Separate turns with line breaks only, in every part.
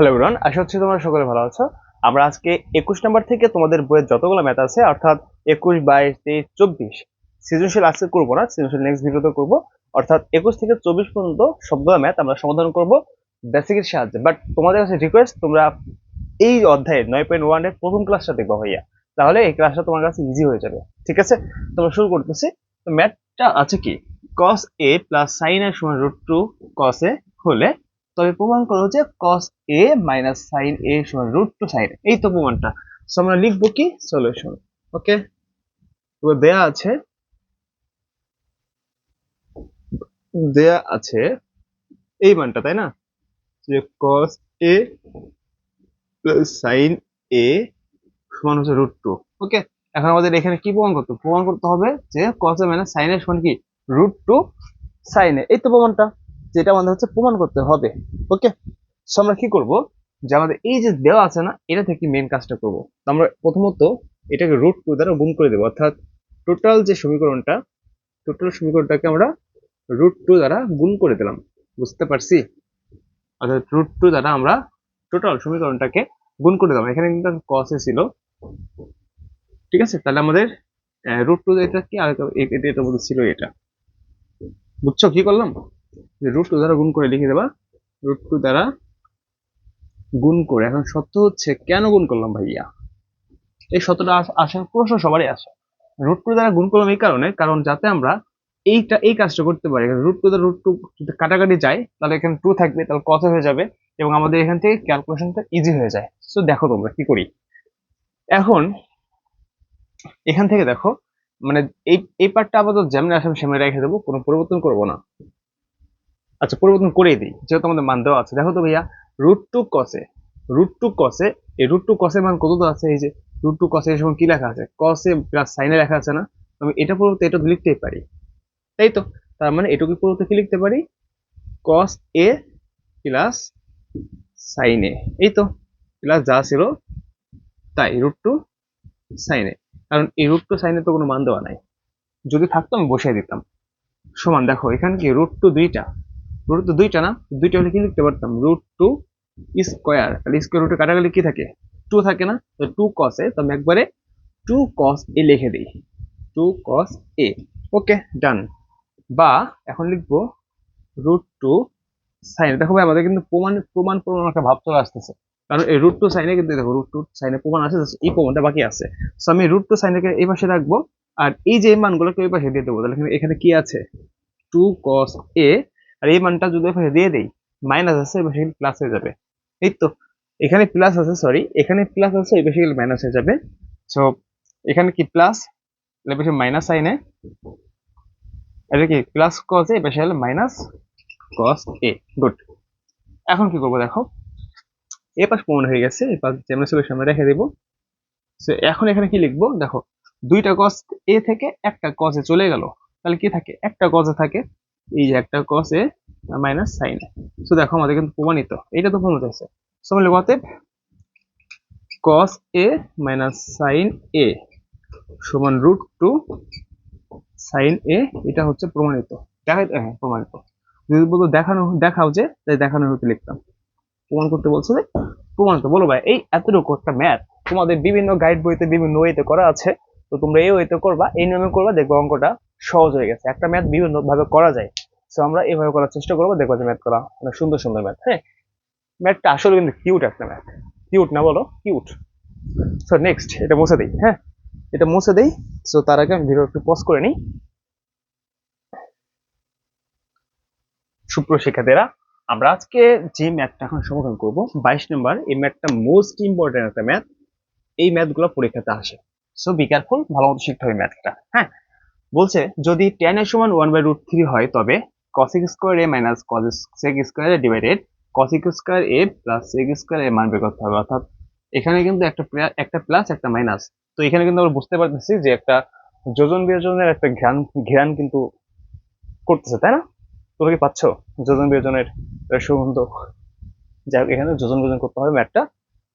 Hello everyone আশা হচ্ছে তোমরা সকলে ভালো আছো। আমরা আজকে একুশ নাম্বার থেকে তোমাদের বইয়ের যতগুলো ম্যাথ আছে, অর্থাৎ একুশ, বাইশ, তেইশ, চব্বিশ, সৃজনশীল আজকে করব না, সৃজনশীল নেক্সট ভিডিওতে করব। অর্থাৎ একুশ থেকে চব্বিশ পর্যন্ত সবগুলো ম্যাথ আমরা সমাধান করব বেসিকের সাহায্যে। বাট তোমাদের কাছে রিকোয়েস্ট তোমরা এই অধ্যায়ে নয় পয়েন্ট ওয়ানের প্রথম ক্লাসটা দেখব ভাইয়া। তাহলে এই ক্লাসটা তোমার কাছে ইজি হয়ে যাবে, ঠিক আছে? তোমরা শুরু করতেছি। তো ম্যাথটা আছে কি? Cos A plus sin a সমান রুট টু কস এ হলে তবে প্রমাণ করো যে cos a minus sin a সমান রুট টু এই তো প্রমাণটা। সো আমরা লিখব কি? সলিউশন ওকে দেয়া আছে দেয়া আছে এই মানটা, তাই না? যে cos a sin a সমান হচ্ছে রুট টু ওকে এখন আমাদের এখানে কি প্রমাণ করতে? প্রমাণ করতে হবে যে cos a sin a সমান কি? রুট টু sin a এই তো প্রমাণটা। যেটা আমাদের হচ্ছে প্রমাণ করতে হবে। ওকে সো আমরা কি করব? যে আমাদের এই যে দেওয়া আছে না, এটা থেকে মেন কাজটা করব। আমরা প্রথমত এটাকে রুট টু দ্বারা গুণ করে দেবো। অর্থাৎ টোটাল যে সমীকরণটা টোটাল সমীকরণটাকে আমরা রুট টু দ্বারা গুণ করে দিলাম। বুঝতে পারছি? অর্থাৎ রুট টু দ্বারা আমরা টোটাল সমীকরণটাকে গুণ করে দিলাম। এখানে কিন্তু a ছিল। ঠিক আছে? তাহলে আমাদের রুট টু এটা কি আর এটা- ছিল এটা। বুঝছ কি করলাম? রুট টু দ্বারা গুণ করে লিখে দেবা। রুট টু দ্বারা গুণ করে। এখন সত্য হচ্ছে, কেন গুণ করলাম ভাইয়া? এই সত্যটা আস- প্রশ্ন সবারই আসে রুট টু দ্বারা গুণ করলাম এই কারণে, কারণ যাতে আমরা এইটা, এই কাজটা করতে পারি। রুট টু দ্বারা রুট টু কাটাকাটি যায়, তাহলে এখানে টু থাকবে, তাহলে কত হয়ে যাবে? এবং আমাদের এখান থেকে ক্যালকুলেশনটা ইজি হয়ে যায়। সো দেখো তোমরা কি করি। এখন এখান থেকে দেখো মানে এই এই পার্টটা আপাতত যেমন আসে আমি সেমনি রেখে দেবো, কোনো পরিবর্তন করব না। আচ্ছা পরিবর্তন করেই দিই, যেহেতু আমাদের মান দেওয়া আছে। দেখো তো ভাইয়া রুট টু কসে রুট টু কসে এই রুট টু কসের মান কত তো আছে? এই যে রুট টু কসে সময় কি লেখা আছে? কসে প্লাস সাইনে লেখা আছে না? আমি এটা পরিবর্তে এটা লিখতেই পারি। তাই তো? তার মানে এটুকু পরিবর্তে কি লিখতে পারি? কস এ প্লাস সাইন এই তো? প্লাস যা ছিল তাই রুট টু সাইন কারণ এই রুট টু সাইনে তো কোনো মান দেওয়া নাই। যদি থাকতো আমি বসিয়ে দিতাম। সমান, দেখো, এখানে কি রুট টু দুইটা? রুট তো দুইটা না? দুইটা হলে কি লিখতে পারতাম? রুট টু স্কোয়ার তাহলে স্কোয়ার রুটে কাটাকাটি কি থাকে? টু থাকে না? তো টু কস এ তো আমি একবারে টু কস এ লিখে দিই। টু কস এ ওকে ডান বা এখন লিখব রুট টু সাইন দেখো ভাই, আমাদের কিন্তু প্রমাণ প্রমাণ প্রমাণ একটা ভাব চলে আসতেছে। কারণ এই রুট টু সাইনে কিন্তু দেখো রুট টু সাইনে প্রমাণ আছে এই প্রমাণটা বাকি আছে। সো আমি রুট টু সাইনকে এই পাশে রাখব, আর এই যে মানগুলোকে ওই পাশে দিয়ে দেবো। তাহলে এখানে কি আছে? টু কস এ আর এই মানটা যদি পাশে দিয়ে দেই মাইনাস আছে পাশে প্লাস হয়ে যাবে। এই তো, এখানে প্লাস আছে সরি এখানে প্লাস আছে পাশে মাইনাস হয়ে যাবে। সো এখানে কি প্লাস পাশে মাইনাস সাইনে এটা কি প্লাস কস এ হলে মাইনাস কস এ গুড এখন কি করব দেখো? এ পাশ প্রমাণ হয়ে গেছে, এ পাশ যেমন আমরা রেখে দেবো। সো এখন এখানে কি লিখব? দেখো, দুইটা কস এ থেকে একটা এ চলে গেল। তাহলে কি থাকে? একটা এ থাকে। এই যে একটা cos A minus sine so দেখো আমাদের কিন্তু প্রমাণিত। এটা তো প্রমাণিত আছে সো আমি লিখব অতএব কস এ মাইনাস সাইন এ সমান রুট টু সাইন এ এটা হচ্ছে প্রমাণিত। দেখাই হ্যাঁ প্রমাণিত। যদি বলতো দেখানো, দেখাও যে, তাই দেখানো হতে লিখতাম। প্রমাণ করতে বলছো যে, প্রমাণিত। বলো ভাই, এই এতটুকু একটা ম্যাথ তোমাদের বিভিন্ন গাইড বইতে বিভিন্ন ওয়েতে করা আছে। তো তোমরা এই ওয়েতে করবা, এই নিয়মে করবা, দেখব অঙ্কটা সহজ হয়ে গেছে। একটা ম্যাথ বিভিন্ন ভাবে করা যায়। তো আমরা এইভাবে করার চেষ্টা করব। দেখব যে ম্যাথ করা অনেক সুন্দর সুন্দর ম্যাথ হ্যাঁ? ম্যাথটা আসলে কিন্তু কিউট একটা ম্যাথ কিউট না বলো কিউট সো নেক্সট এটা মুছে দিই হ্যাঁ? এটা মুছে দেই। সো তার আগে আমি ভিডিও একটু পজ করে নিই। সুপ্রিয় শিক্ষার্থীরা, আমরা আজকে যে ম্যাথটা এখন সমাধান করব, বাইশ নম্বর এই ম্যাথটা মোস্ট ইম্পর্টেন্ট একটা ম্যাথ এই ম্যাথগুলো পরীক্ষাতে আসে। সো বি কেয়ারফুল ভালো মতো শিখতে হবে ম্যাথটা হ্যাঁ? বলছে, যদি টেন এর সমান ওয়ান বাই রুট থ্রি হয়, তবে cosec square A minus cosec square A divided cosec square A plus sec square এর মান বের করতে হবে। অর্থাৎ এখানে কিন্তু একটা একটা প্লাস একটা মাইনাস তো এখানে কিন্তু আমরা বুঝতে পারতেছি যে একটা যোজন বিয়োজনের একটা ঘ্রাণ ঘ্রাণ কিন্তু করতেছে, তাই না? তোমরা কি পাচ্ছ যোজন বিয়োজনের সুগন্ধ? যাই হোক, এখানে যোজন বিয়োজন করতে হবে ম্যাথটা।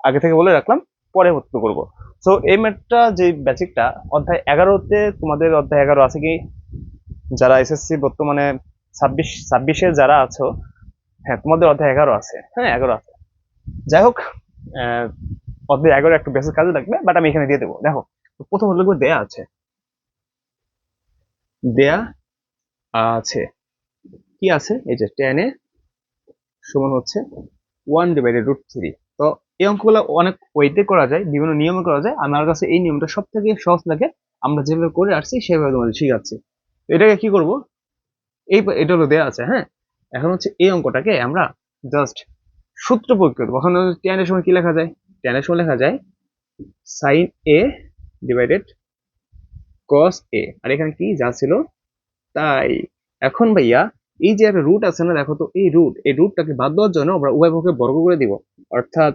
আগে থেকে বলে রাখলাম, পরে করব। তো এই ম্যাথটা যে বেসিকটা অধ্যায় এগারোতে তোমাদের অধ্যায় এগারো আছে কি? যারা এসএসসি বর্তমানে ছাব্বিশ, ছাব্বিশে যারা আছো হ্যাঁ তোমাদের অধ্যায় এগারো আছে। হ্যাঁ এগারো আছে। যাই হোক অধ্যায় এগারো একটু বেসিক কাজে লাগবে বাট আমি এখানে দিয়ে দেবো। দেখো, প্রথম লিখব দেয়া আছে। দেয়া আছে। কি আছে? এই যে টেন সমান হচ্ছে ওয়ান ডিভাইডেড রুট থ্রি তো এই অঙ্কগুলো অনেক ওয়েতে করা যায়, বিভিন্ন নিয়মে করা যায়। আমার কাছে এই নিয়মটা সব থেকে সহজ লাগে, আমরা যেভাবে করে আসছি সেভাবে তোমাদের শিখাচ্ছি। এটাকে কি করব? এই এটা হলো দেওয়া আছে হ্যাঁ? এখন হচ্ছে এই অঙ্কটাকে আমরা জাস্ট সূত্র প্রয়োগ করব। ওখানে টেন এর সময় কি লেখা যায়? টেন এর সময় লেখা যায় সাইন এ ডিভাইডেড কস এ আর এখানে কি যা ছিল? তাই। এখন ভাইয়া, এই যে একটা রুট আছে না, দেখো তো, এই রুট এই রুটটাকে বাদ দেওয়ার জন্য আমরা উভয় পক্ষে বর্গ করে দিব। অর্থাৎ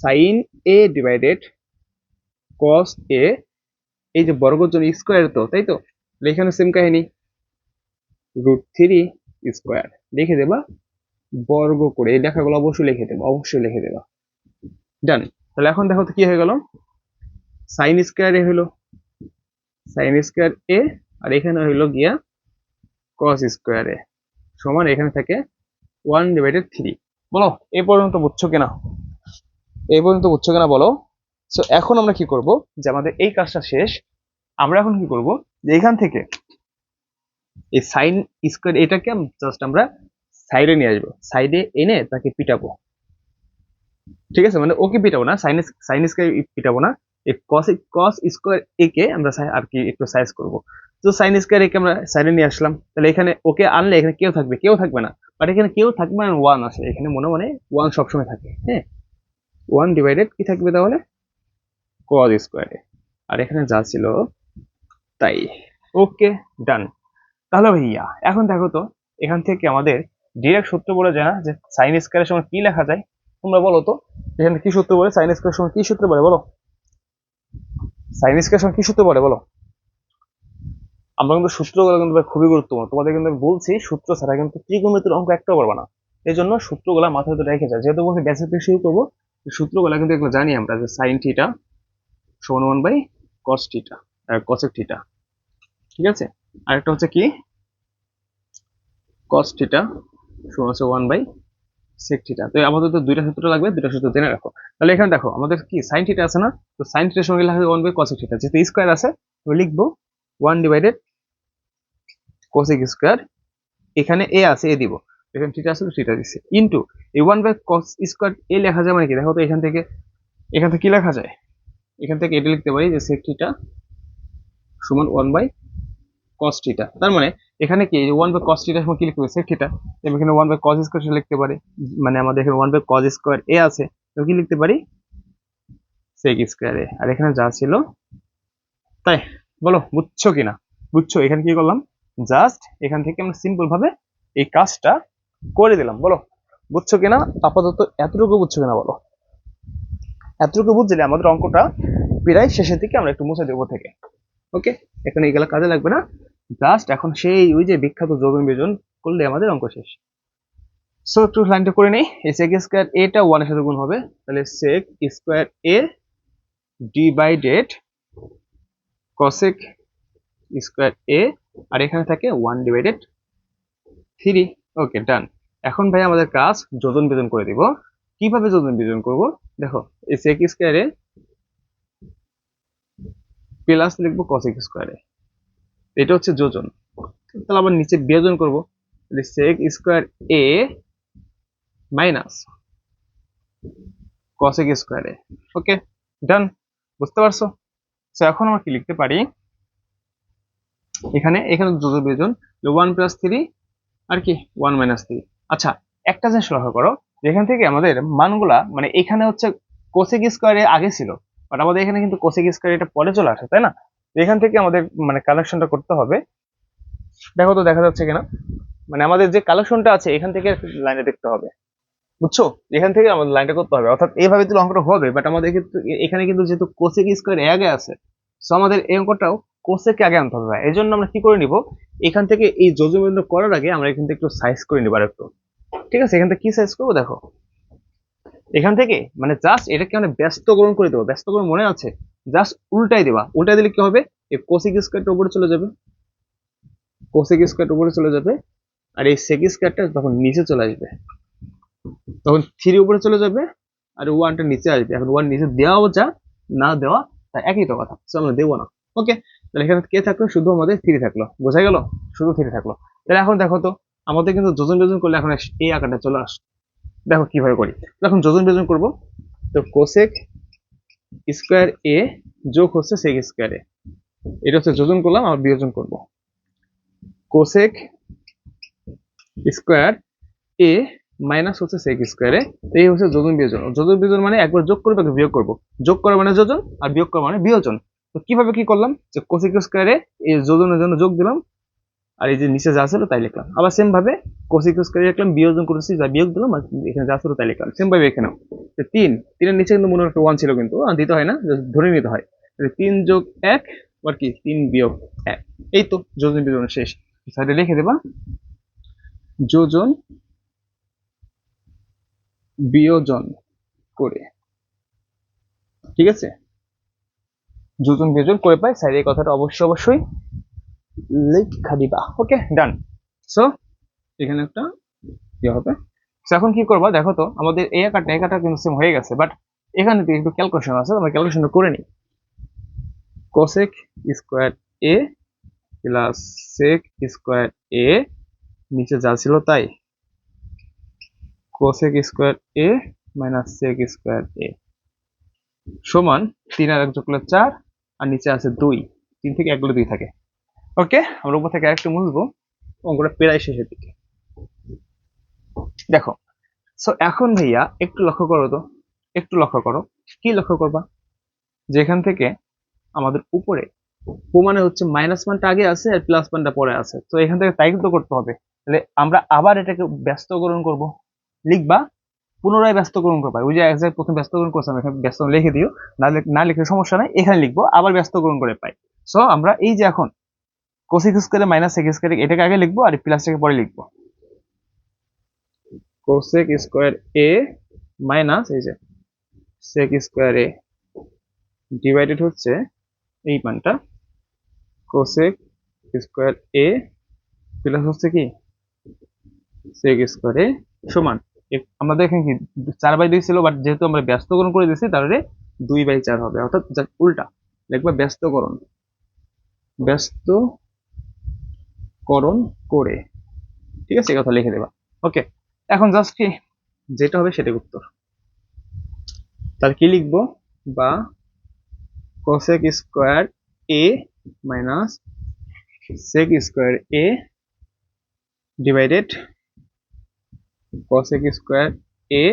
সাইন এ ডিভাইডেড কস এ এই যে বর্গের জন্য স্কোয়ার তো, তাই তো? তাহলে এখানে সেম কাহিনী। রুট থ্রি স্কোয়ার লিখে দেবা, বর্গ করে, এই লেখাগুলো অবশ্যই লিখে দেবা, অবশ্যই লিখে দেবা। ডান তাহলে এখন দেখো তো কি হয়ে গেল? সাইন স্কোয়ার এ হলো সাইন স্কোয়ার এ আর এখানে হইল গিয়া কস স্কোয়ার এ। সমান এখানে থাকে ওয়ান ডিভাইডেড থ্রি বলো এই পর্যন্ত বুঝছ কিনা? এই পর্যন্ত বুঝছ কিনা বলো? সো এখন আমরা কি করব? যে আমাদের এই কাজটা শেষ, আমরা এখন কি করব? যে এখান থেকে এই সাইন স্কোয়ার এটাকে জাস্ট আমরা সাইডে নিয়ে আসব। সাইডে এনে তাকে পিটাবো। ঠিক আছে? মানে ওকে পিটাবো না সাইন সাইন স্কোয়ার পিটাবো না। এই কস কস স্কোয়ার একে আমরা আর কি একটু সাইজ করব। তো সাইন স্কোয়ার একে আমরা সাইডে নিয়ে আসলাম। তাহলে এখানে ওকে আনলে এখানে কেউ থাকবে? কেউ থাকবে না। বাট এখানে কেউ থাকবে না ওয়ান আসে। এখানে মনে মনে ওয়ান সবসময় থাকে হ্যাঁ? ওয়ান ডিভাইডেড কি থাকবে তাহলে? কস স্কোয়ারে আর এখানে যা ছিল, তাই। ওকে ডান তাহলে ভাইয়া, এখন দেখো তো, এখান থেকে আমাদের ডিরেক্ট সূত্র বলে যায় না যে সাইন স্কোয়ারের সময় কি লেখা যায়? তোমরা বলো তো, এখানে কি সূত্র বলে? সাইন স্কোয়ারের সময় কি সূত্র বলে বলো? সাইন স্কোয়ারের সময় কি সূত্র বলে বলো? আমরা কিন্তু সূত্রগুলো কিন্তু খুবই গুরুত্বপূর্ণ। তোমাদের কিন্তু আমি বলছি, সূত্র ছাড়া কিন্তু ত্রিকোণমিতির অঙ্ক একটাও পারবে না। এই জন্য সূত্রগুলা মাথায় রেখে যায় যেহেতু বলছি বেসিক থেকে শুরু করব সূত্রগুলা কিন্তু এগুলো জানি আমরা যে সাইন থিটা সমান one by cos theta cosec theta ঠিক আছে? আরেকটা হচ্ছে কি? কস থিটা সমান হচ্ছে ওয়ান বাই সেক থিটা তো আমাদের তো দুইটা সূত্র লাগবে, দুইটা সূত্র জেনে রাখো। তাহলে এখানে দেখো, আমাদের কি সাইন থিটা আছে না? তো সাইন থিটার সঙ্গে লেখা ওয়ান বাই কসেক থিটা যেহেতু স্কোয়ার আছে লিখব ওয়ান ডিভাইডেড কোসেক স্কোয়ার এখানে এ আছে এ দিব। এখানে থিটা আছে থিটা দিচ্ছে ইনটু এই one by cos square A লেখা যায় মানে কি? দেখো তো এখান থেকে এখান থেকে কি লেখা যায়? এখান থেকে এটা লিখতে পারি যে সেক থিটা সমান ওয়ান বাই কস থিটা তার মানে এখানে কি? ওয়ান বাই কস থিটার সময় কি লিখতে পারি? সেক থিটা এখানে ওয়ান বাই কস স্কোয়ার লিখতে পারি। মানে আমাদের এখানে one by cos square A আছে। তো কি লিখতে পারি? সেক স্কোয়ার এ আর এখানে যা ছিল, তাই। বলো, বুঝছ কিনা? বুঝছ? এখানে কি করলাম? জাস্ট এখান থেকে আমরা সিম্পল ভাবে এই কাজটা করে দিলাম, বলো? বুঝছ কিনা? আপাতত এতটুকু বুঝছ কিনা, বলো? এতটুকু বুঝলে আমাদের অঙ্কটা প্রায় শেষের দিকে আমরা একটু মুছে দেবো থেকে। ওকে এখানে এগুলো কাজে লাগবে না। জাস্ট এখন সেই ওই যে বিখ্যাত যোগন বিয়োজন করলে আমাদের অঙ্ক শেষ। সো একটু লাইনটা করে নেই। এই সেক স্কোয়ার এটা ওয়ানের সাথে গুণ হবে। তাহলে sec square A divided cosec square A আর এখানে থাকে one divided three okay done এখন ভাই আমাদের কাজ যোজন বিয়োজন করে দিব। কীভাবে যোজন বিয়োজন করব? দেখো, এই সেক স্কোয়ারে প্লাস লিখব কসেক স্কোয়ারে এটা হচ্ছে যোজন। তাহলে আবার নিচে বিয়োজন করব। Sec square A minus cosec স্কোয়ারে ওকে ডান বুঝতে পারছ? তো এখন আমরা কি লিখতে পারি? এখানে এখানে যোজন বিয়োজন ওয়ান প্লাস থ্রি আর কি ওয়ান মাইনাস থ্রি আচ্ছা একটা জিনিস লক্ষ্য করো, যেখান থেকে আমাদের মানগুলা মানে এখানে হচ্ছে কোসেক স্কোয়ারে আগে ছিল বাট আমাদের এখানে কিন্তু কোসেক স্কোয়ার এটা পরে চলে আসে, তাই না? এখান থেকে আমাদের মানে কালেকশনটা করতে হবে। দেখো তো দেখা যাচ্ছে কিনা? মানে আমাদের যে কালেকশনটা আছে, এখান থেকে লাইনে দেখতে হবে। বুঝছ? এখান থেকে আমাদের লাইনটা করতে হবে। অর্থাৎ এইভাবে তো অঙ্কটা হবে বাট আমাদের কিন্তু এখানে কিন্তু যেহেতু কোসেক স্কোয়ার আগে আছে সো আমাদের এই অঙ্কটাও কোসেক আগে আনতে হবে এই জন্য আমরা কি করে নিব? এখান থেকে এই যোজবিন্দু করার আগে আমরা এখান থেকে একটু সাইজ করে নিব আর একটু ঠিক আছে? এখান থেকে কি সাইজ করব? দেখো। এখান থেকে মানে জাস্ট এটাকে মানে ব্যস্তকরণ করে দেবো। ব্যস্তকরণ মনে আছে? জাস্ট উল্টাই দেবা। উল্টাই দিলে কি হবে? এই কোসেক স্কোয়ারটা উপরে চলে যাবে। কোসেক স্কোয়ারটা উপরে চলে যাবে। আর এই সেক স্কোয়ারটা তখন নিচে চলে আসবে, তখন থ্রি উপরে চলে যাবে আর ওয়ানটা নিচে আসবে। এখন ওয়ান নিচে দেওয়াও যা, না দেওয়া, তা একই তো কথা। আমরা দেবো না। ওকে তাহলে এখানে কে থাকল? শুধু আমাদের থ্রি থাকল। বোঝা গেল? শুধু থ্রি থাকল। তাহলে এখন দেখো তো, আমাদের কিন্তু যোজন বিয়োজন করলে এখন এই আকারটা চলে আসে। দেখো কীভাবে করি। এখন যোজন বিয়োজন করব। তো কোসেক স্কোয়ার এ যোগ হচ্ছে সেক স্কোয়ার এ এটা হচ্ছে যোজন করলাম আর বিয়োজন করব। কোসেক স্কোয়ার এ মাইনাস হচ্ছে সেক স্কোয়ারে তো এই হচ্ছে যোজন বিয়োজন। যোজন বিয়োজন মানে একবার যোগ করব একবার বিয়োগ করব। যোগ করা মানে যোজন, আর বিয়োগ করা মানে বিয়োজন। তো কীভাবে কি করলাম? যে কোসেক স্কোয়ারে এই যোজনের জন্য যোগ দিলাম, আর এই যে নিচে যা ছিল তাই লিখলাম। আবার সেম ভাবে কোসেক স্কোয়ারে লিখলাম, বিয়োজন করেছি, যা বিয়োগ দিলাম, আর এখানে যা ছিল তাই লিখলাম। সেম ভাবে এখানেও তো তিন, তিনের নিচে কিন্তু মনে হয় ওয়ান ছিল কিন্তু দিতে হয় না ধরে নিতে হয়। তিন যোগ এক আর কি? তিন বিয়োগ এক। এই তো যোজন বিয়োজন শেষ। সাইডে লিখে দেবা। যোজন বিয়োজন করে। ঠিক আছে? যোজন বিয়োজন করে পাই সাইডে এই কথাটা অবশ্যই অবশ্যই লেখা দিবা। ওকে ডান সো এখানে একটা ইয়ে হবে। এখন কি করবা? দেখো তো, আমাদের এই আকারটা এই আকারটা কিন্তু সেম হয়ে গেছে বাট এখানে তো একটু ক্যালকুলেশন আছে, আমরা ক্যালকুলেশনটা করে নিই। Cosec square A plus sec square A নিচে যা ছিল তাই। Cosec square A minus sec square A সমান তিন আর এক যোগ চার আর নিচে আছে দুই। তিন থেকে একগুলো দুই থাকে। ওকে আমরা উপর থেকে আরেকটু মুছবো। অঙ্কটা প্রায় শেষের দিকে। দেখো সো এখন ভাইয়া একটু লক্ষ্য করো তো। একটু লক্ষ্য করো। কি লক্ষ্য করবা? যেখান থেকে আমাদের উপরে প্রমাণে হচ্ছে মাইনাস মানটা আগে আছে আর প্লাস মানটা পরে আছে। তো এখান থেকে তাই তো করতে হবে। তাহলে আমরা আবার এটাকে ব্যস্তকরণ করব। লিখবা পুনরায় ব্যস্তকরণ করবা ওই যে এক জায়গায় প্রথম ব্যস্তকরণ করছিলাম এখানে ব্যস্ত লিখে দিও। না লিখ- না লিখলে সমস্যা নাই, এখানে লিখব, আবার ব্যস্তকরণ করে পাই। সো আমরা এই যে এখন কোসিক স্কোয়ারে মাইনাস সেক স্কোয়ারে এটাকে আগে লিখব আর প্লাসটাকে পরে লিখব। কোসেক স্কোয়ার এ মাইনাস এই যে সেক স্কোয়ার এ ডিভাইডেড হচ্ছে এই মানটা। কোসেক স্কোয়ার এ প্লাস হচ্ছে কি? সেক স্কোয়ার এ সমান। আমাদের এখানে কি, চার বাই দুই ছিল বাট যেহেতু আমরা ব্যস্তকরণ করে দিয়েছি, তাহলে দুই বাই চার হবে। অর্থাৎ উল্টা। লিখবা ব্যস্তকরণ। ব্যস্তকরণ করে। ঠিক আছে কথা লিখে দেবা। ওকে, এখন জাস্ট কি, যেটা হবে সেটাই উত্তর। তাহলে কি লিখব? বা cosec square A minus sec square A divided cosec square A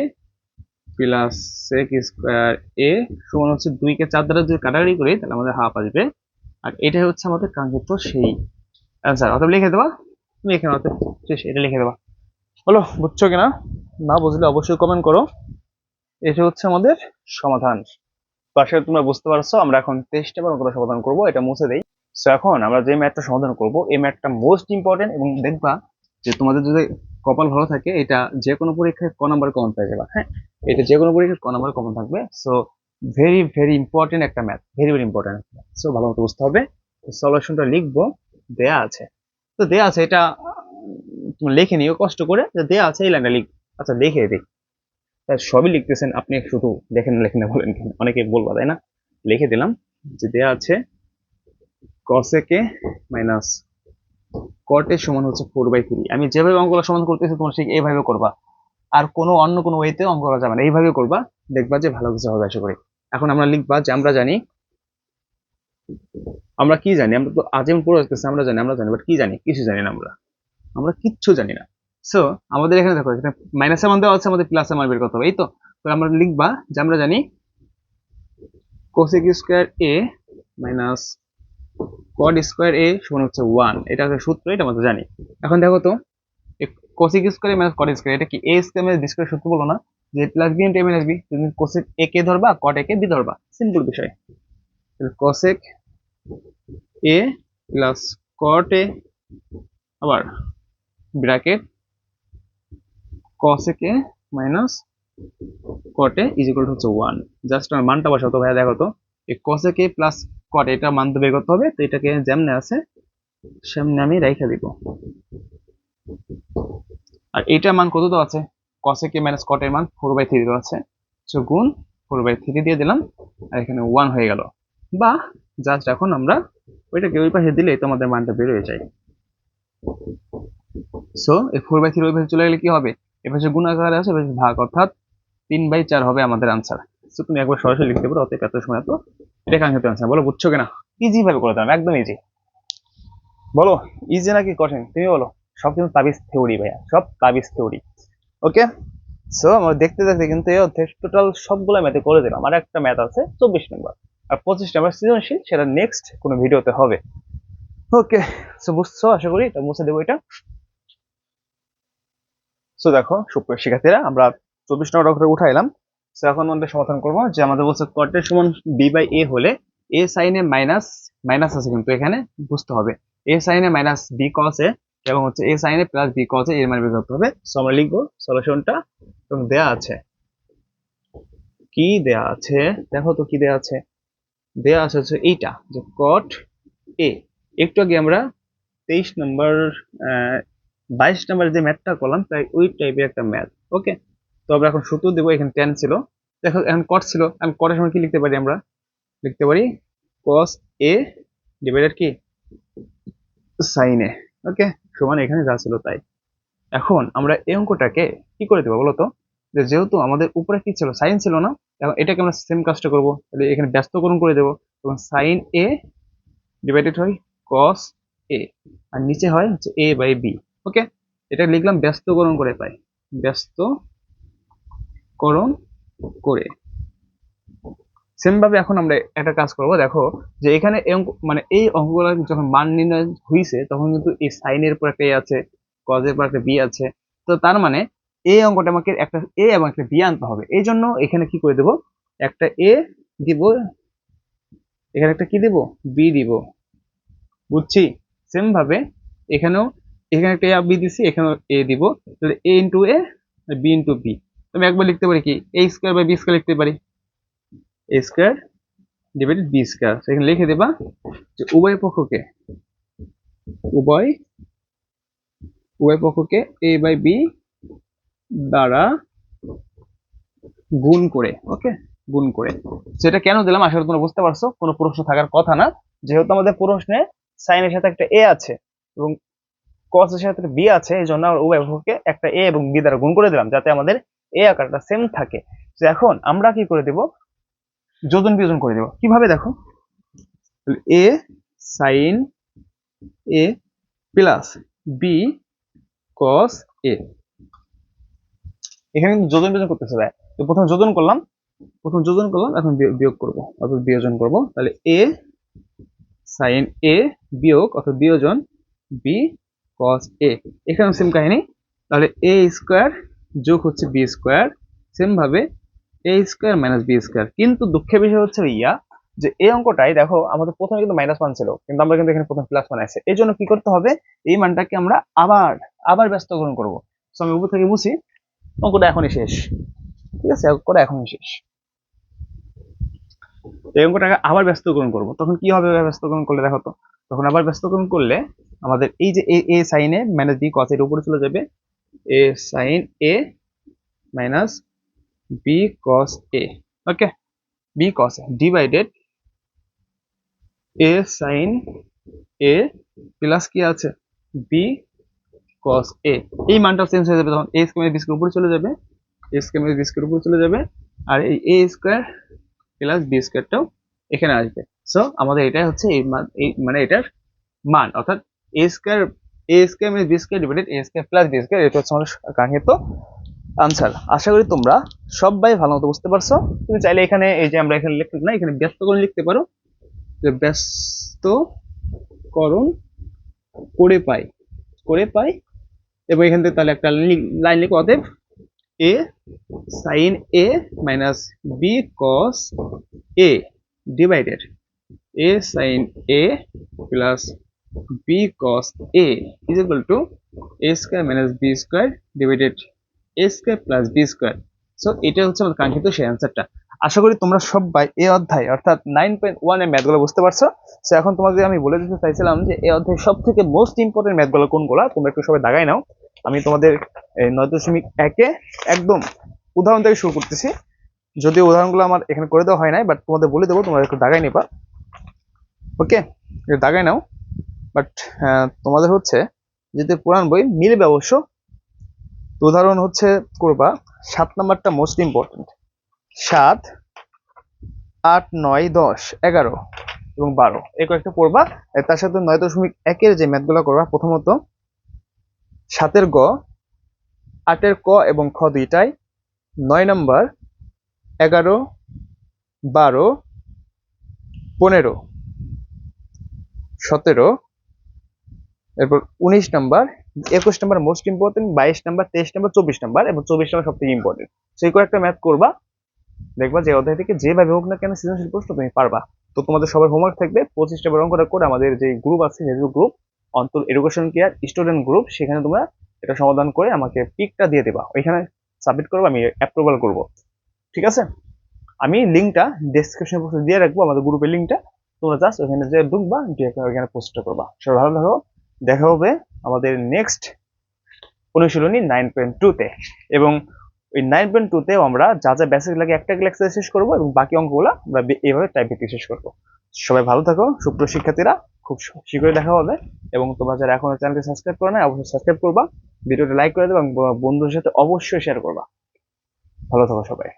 plus sec square A সমান হচ্ছে দুইকে চার দ্বারা যদি কাটাকাটি করি, তাহলে আমাদের হাফ আসবে। আর এটাই হচ্ছে আমাদের কাঙ্ক্ষিত সেই অ্যান্সার অতএব লিখে দেবা? তুমি এখানে অতএব শেষ, এটা লিখে দেবা। বলো, বুঝছ কিনা? না বুঝলে অবশ্যই কমেন্ট করো। এটা হচ্ছে আমাদের সমাধান। পাশে তোমরা বুঝতে পারছ, আমরা এখন তেইশটা বার অঙ্কটা সমাধান করব, এটা মুছে দেই। সো এখন আমরা যে ম্যাথটা সমাধান করব, এই ম্যাথটা মোস্ট ইম্পর্টেন্ট এবং দেখবা যে তোমাদের যদি কপাল ভালো থাকে এটা যে কোনো পরীক্ষায় ক নাম্বার কমন পেয়ে যাবে। হ্যাঁ। এটা যে কোনো পরীক্ষায় ক নাম্বার কমন থাকবে। সো ভেরি ভেরি ইম্পর্টেন্ট একটা math very very important so ভালো মতো বুঝতে হবে। সলিউশনটা লিখব। দেয়া আছে। তো দেয়া আছে এটা তুমি লিখে নিও কষ্ট করে। যে দেয়া আছে এই লাইনটা লিখ। আচ্ছা লিখে দিই তা সবই লিখতেছেন আপনি শুধু দেখেন লেখেন না বলেন কেন? অনেকে বলবা তাই না? লিখে দিলাম যে দেয়া আছে কসেকে মাইনাস কটের সমান হচ্ছে ফোর বাই থ্রি আমি যেভাবে অঙ্কগুলো সমান করতেছি, তোমরা ঠিক এইভাবে করবা। আর কোনো অন্য কোনো ওয়েতে অঙ্ক করা যাবে না। এইভাবে করবা, দেখবা যে ভালো কিছু হবে, আশা করি। এখন আমরা লিখবা যে আমরা জানি, আমরা কি জানি? আমরা তো আজীবন পড়ে আসতেছি, আমরা জানি আমরা জানি বাট কি জানি? কিছু জানি না আমরা। আমরা কিচ্ছু জানি না। সো আমাদের এখানে দেখো, এখানে মাইনাসের মান দেওয়া আছে, আমাদের প্লাসের মান বের করতে হবে, এই তো? আমরা লিখবা যে আমরা জানি cosec square A minus cot square A সমান হচ্ছে ওয়ান এটা হচ্ছে সূত্র, এটা আমরা জানি। এখন দেখো তো cosec square minus cot square এটা কি A square minus B square সূত্র বলো না? যে plus B into A minus B তুমি কোসেক এ কে ধরবা কট এ কে বি ধরবা। সিম্পল বিষয়। Cosec A plus cot A আবার bracket cosec a minus cot a is equal হচ্ছে ওয়ান জাস্ট আমার মানটা বসাও তো ভাইয়া, দেখো তো। এই a প্লাস cot, এটা মান তো বের করতে হবে, তো এটাকে যেমনে আছে, সেমনে আমি রেখে দিব। আর এটা মান কত তো আছে? a মাইনাস এর মান ফোর বাই থ্রি আছে।
সো গুণ ফোর বাই থ্রি দিয়ে দিলাম, আর এখানে ওয়ান হয়ে গেল। বা জাস্ট এখন আমরা ওইটাকে ওই পাশে দিলেই তোমাদের মানটা বের হয়ে যায়। সো এই ফোর বাই থ্রি ওই পাশে চলে গেলে কি হবে? এ পাশে গুণ আকারে আছে ভাগ, অর্থাৎ তিন বাই চার হবে আমাদের আনসার সো তুমি একবার সরাসরি লিখতে পারো, অতএব এত সময় তো এটা কাঙ্ক্ষিত আনসার বলো, বুঝছ কিনা? ইজি ভাবে করে দিলাম একদম ইজি বলো ইজি নাকি কঠিন? তুমি বলো, সব কিন্তু তাবিজ থিওরি ভাইয়া, সব তাবিজ থিওরি ওকে সো আমরা দেখতে দেখতে কিন্তু টোটাল সবগুলো ম্যাথে করে দিলাম। আর একটা ম্যাথ আছে চব্বিশ নম্বর আর পঁচিশ নম্বর সৃজনশীল, সেটা নেক্সট কোনো ভিডিওতে হবে। ওকে সো বুঝছ? আশা করি এটা মুছে দেবো এটা। সো দেখো, সুপ্রিয় শিক্ষার্থীরা, আমরা চব্বিশ নম্বর উঠাইলাম। সো এখন আমাদের সমাধান করব যে আমাদের বলছে কটের সমান বি বাই এ হলে এ সাইনে মাইনাস মাইনাস আছে কিন্তু এখানে বুঝতে হবে। এ সাইনে মাইনাস বি কস এ এবং হচ্ছে এ সাইনে প্লাস বি কস এ এর মানে বের করতে হবে। সো আমরা লিখব সলিউশনটা এবং দেয়া আছে। কি দেয়া আছে? দেখো তো কি দেয়া আছে। দেয়া আছে হচ্ছে এইটা যে কট এ একটু আগে আমরা তেইশ নম্বর বাইশ নম্বর যে ম্যাথটা করলাম, তাই ওই টাইপের একটা ম্যাথ ওকে তো আমরা এখন সূত্র দেবো, এখানে টেন ছিল। দেখো, এখন কট ছিল। আমি কটের সময় কি লিখতে পারি আমরা? লিখতে পারি কস এ ডিভাইডেড কি? সাইন এ ওকে সমান এখানে যা ছিল তাই। এখন আমরা এই অঙ্কটাকে কি করে দেবো বলতো? যে যেহেতু আমাদের উপরে কি ছিল? সাইন ছিল না। এখন এটাকে আমরা সেম কাজটা করব। তাহলে এখানে ব্যস্তকরণ করে দেবো। এবং সাইন এ ডিভাইডেড হয় কস এ আর নিচে হয় হচ্ছে এ বাই বি ওকে এটা লিখলাম ব্যস্তকরণ করে পাই ব্যস্তকরণ করে। সেম ভাবে এখন আমরা একটা কাজ করব, দেখো যে এখানে মানে এই অঙ্কগুলো যখন মান নির্ণয় হয়েছে তখন কিন্তু এই সাইনের পর একটা এ আছে কজের পর একটা বি আছে। তো তার মানে এই অঙ্কটা আমাকে একটা এ এবং একটা বি আনতে হবে। এই জন্য এখানে কি করে দেব? একটা এ দিব, এখানে একটা কি দিব? বি দিব। বুঝছি? সেম ভাবে এখানেও, এখানে একটা এ বি দিছি, এখানেও এ দিব। তাহলে A into A B into B আমি একবার লিখতে পারি কি? A square by B square লিখতে পারি। A square divided B square সেখানে লিখে দেবা যে উভয় পক্ষকে, উভয় উভয় পক্ষকে এ বাই বি দ্বারা গুণ করে ওকে গুণ করে। সেটা কেন দিলাম আশা করি তোমরা বুঝতে পারছ, কোনো প্রশ্ন থাকার কথা না। যেহেতু আমাদের প্রশ্নে সাইনের সাথে একটা এ আছে এবং কসের সাথে বি আছে, এই জন্য আমরা উভয় পক্ষকে একটা এ এবং বি দ্বারা গুণ করে দিলাম, যাতে আমাদের এ আকারটা সেম থাকে। তো এখন আমরা কি করে দেব? যোজন বিয়োজন করে দেব। কীভাবে দেখো? A sine A plus B cos A এখানে কিন্তু যোজন বিয়োজন করতেছে ভাই। তো প্রথম যোজন করলাম। প্রথম যোজন করলাম, এখন বিয়োগ করব। অর্থাৎ বিয়োজন করব। তাহলে এ সাইন এ বিয়োগ, অর্থাৎ বিয়োজন বি কস এ এখানে সেম কাহিনী। তাহলে এ স্কোয়ার যোগ হচ্ছে বি স্কোয়ার সেম ভাবে A square minus B square কিন্তু দুঃখের বিষয় হচ্ছে ইয়া যে এই অঙ্কটাই দেখো, আমাদের প্রথমে কিন্তু মাইনাস ওয়ান ছিল, কিন্তু আমরা কিন্তু এখানে প্রথম প্লাস ওয়ান আছে। এই জন্য কি করতে হবে? এই মানটাকে আমরা আবার আবার ব্যস্তকরণ করব। তো আমি উপর থেকে বুঝি অঙ্কটা এখনই শেষ। ঠিক আছে? অঙ্কটা এখনই শেষ। এই অঙ্কটাকে আবার ব্যস্তকরণ করব। তখন কি হবে ব্যস্তকরণ করলে দেখো তখন আবার ব্যস্তকরণ করলে আমাদের এই যে এ সাইনে মাইনাস বি কস এর উপরে চলে যাবে। A sine A minus B cos A okay B cos A divided A sine A plus কি আছে? বি কস এ এই মানটা চেঞ্জ হয়ে যাবে তখন এ স্কোয়ার বি স্কোয়ার উপরে চলে যাবে এ স্কোয়ার বি স্কোয়ার উপরে চলে যাবে, আর এই এ স্কোয়ার প্লাস বি স্কোয়ারটাও এখানে আসবে। সো আমাদের এটাই হচ্ছে এই মান এটার মান, অর্থাৎ A square A square minus B divided A square plus B square এটা হচ্ছে আমাদের কাঙ্ক্ষিত আনসার আশা করি তোমরা সবাই ভালো মতো বুঝতে পারছ। তুমি চাইলে এখানে এই যে আমরা এখানে লিখতে না, এখানে ব্যস্ত করে লিখতে পারো। যে ব্যস্তকরণ করে পাই করে পাই। এবং এখান থেকে তাহলে একটা লাইন লিখো অতএব A sine A minus B cos A divided A sine A plus B cos A is equal to A square minus B square divided A square plus B square so এটা হচ্ছে আমার কাঙ্ক্ষিত সেই অ্যান্সারটা আশা করি তোমরা সবাই এই অধ্যায়, অর্থাৎ নাইন পয়েন্ট ওয়ানের ম্যাথগুলো বুঝতে পারছ। সো এখন তোমাদের আমি বলে দিতে চাইছিলাম যে এই অধ্যায় সব থেকে মোস্ট ইম্পর্টেন্ট ম্যাথগুলো কোনগুলো? তোমরা একটু সবাই দাগাই নাও। আমি তোমাদের নয় দশমিক একে একদম উদাহরণ থেকে শুরু করতেছি। যদিও উদাহরণগুলো আমার এখানে করে দেওয়া হয় নাই বাট তোমাদের বলে দেবো, তোমরা একটু দাগাই নিবা। ওকে দাগাই নাও। বাট তোমাদের হচ্ছে যদি পুরান বই মিলবে অবশ্য উদাহরণ হচ্ছে করবা, সাত নাম্বারটা মোস্ট ইম্পর্টেন্ট সাত, আট, নয়, দশ, এগারো এবং বারো। এই কয়েকটা পড়বা তার সাথে নয় দশমিক একের যে ম্যাথগুলো করবা, প্রথমত সাতের গ, আটের ক এবং খ দুইটাই। নয় নাম্বার, এগারো, বারো, পনেরো, সতেরো এরপর উনিশ নাম্বার, একুশ নাম্বার মোস্ট ইম্পর্টেন্ট বাইশ নাম্বার, তেইশ নাম্বার, চব্বিশ নাম্বার এবং চব্বিশ নাম্বার সব থেকে ইম্পর্টেন্ট সেই করে একটা ম্যাথ করবা, দেখবা যে অধ্যায় থেকে যেভাবে হোক না কেন সৃজনশীল প্রশ্ন তুমি পারবা। তো তোমাদের সবার হোমওয়ার্ক থাকবে, পঁচিশটা বার অঙ্কটা করে আমাদের যে গ্রুপ আছে Facebook group Antar education care student group সেখানে তোমরা এটা সমাধান করে আমাকে পিকটা দিয়ে দেবা। ওইখানে সাবমিট করব, আমি অ্যাপ্রুভাল করব। ঠিক আছে? আমি লিঙ্কটা ডেসক্রিপশন বক্সে দিয়ে রাখব, আমাদের গ্রুপের লিঙ্কটা তোমরা জাস্ট ওখানে যে ঢুকবা ওইখানে পোস্টটা করবা। সবাই ভালো থাকো। দেখা হবে আমাদের নেক্সট অনুশীলনী নাইন পয়েন্ট টুতে এবং ওই নাইন পয়েন্ট টুতেও আমরা যা যা বেসিক লাগে একটা ক্লাসে শেষ করব এবং বাকি অঙ্কগুলো আমরা এইভাবে টাইপ ভিত্তিক শেষ করব। সবাই ভালো থাকো সুপ্রিয় শিক্ষার্থীরা খুব শীঘ্রই দেখা হবে এবং তোমরা যারা এখনও চ্যানেলটি সাবস্ক্রাইব করো না অবশ্যই সাবস্ক্রাইব করবা, ভিডিওটা লাইক করে দেবে এবং বন্ধুদের সাথে অবশ্যই শেয়ার করবা। ভালো থাকো সবাই।